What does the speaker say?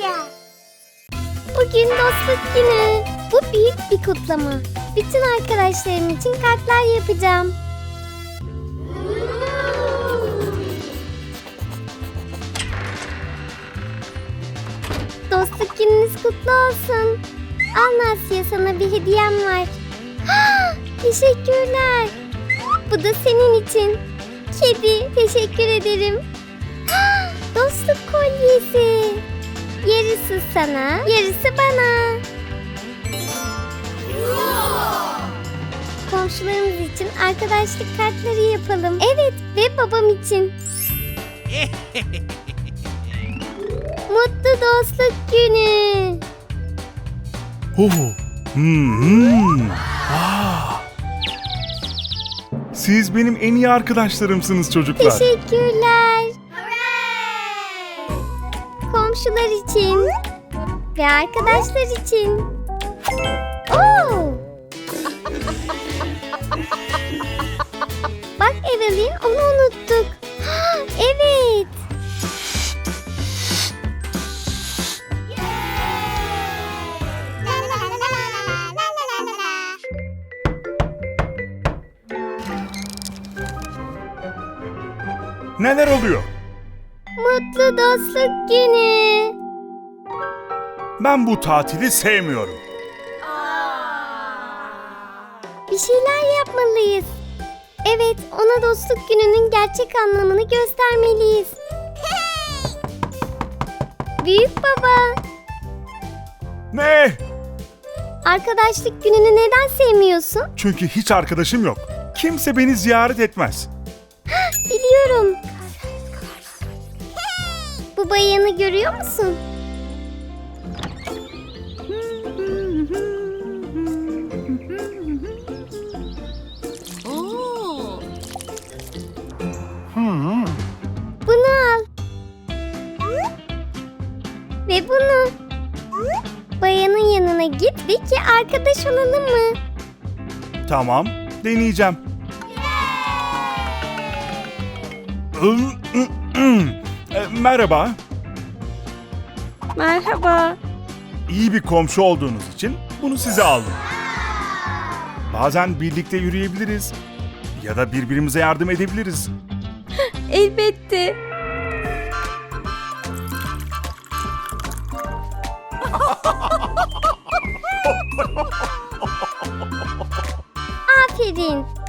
olacak. Bugün dostluk günü. Bu büyük bir kutlama. Bütün arkadaşlarım için kartlar yapacağım. Dostluk gününüz kutlu olsun. Al Nasya sana bir hediyem var. Ah, Teşekkürler. Bu da senin için. Kedi teşekkür ederim. Ah, Dostluk kolyesi. Yarısı sana, yarısı bana. Komşularımız için arkadaşlık kartları yapalım. Evet ve babam için. Mutlu dostluk günü. Oh. Hmm. Ah. Siz benim en iyi arkadaşlarımsınız çocuklar. Teşekkürler. Komşular için ve arkadaşlar için. Oo! Bak Evelyn onu unuttuk. evet. Neler oluyor? Mutlu dostluk günü. Ben bu tatili sevmiyorum. Bir şeyler yapmalıyız. Evet, ona dostluk gününün gerçek anlamını göstermeliyiz. Büyük baba, Ne? arkadaşlık gününü neden sevmiyorsun? Çünkü hiç arkadaşım yok. Kimse beni ziyaret etmez. Biliyorum. Bayanı görüyor musun? Bunu al. Ve bunu. Bayanın yanına git ve ki arkadaş olalım mı? Tamam, deneyeceğim. E, merhaba. Merhaba. İyi bir komşu olduğunuz için bunu size aldım. Bazen birlikte yürüyebiliriz ya da birbirimize yardım edebiliriz. Elbette. Aferin.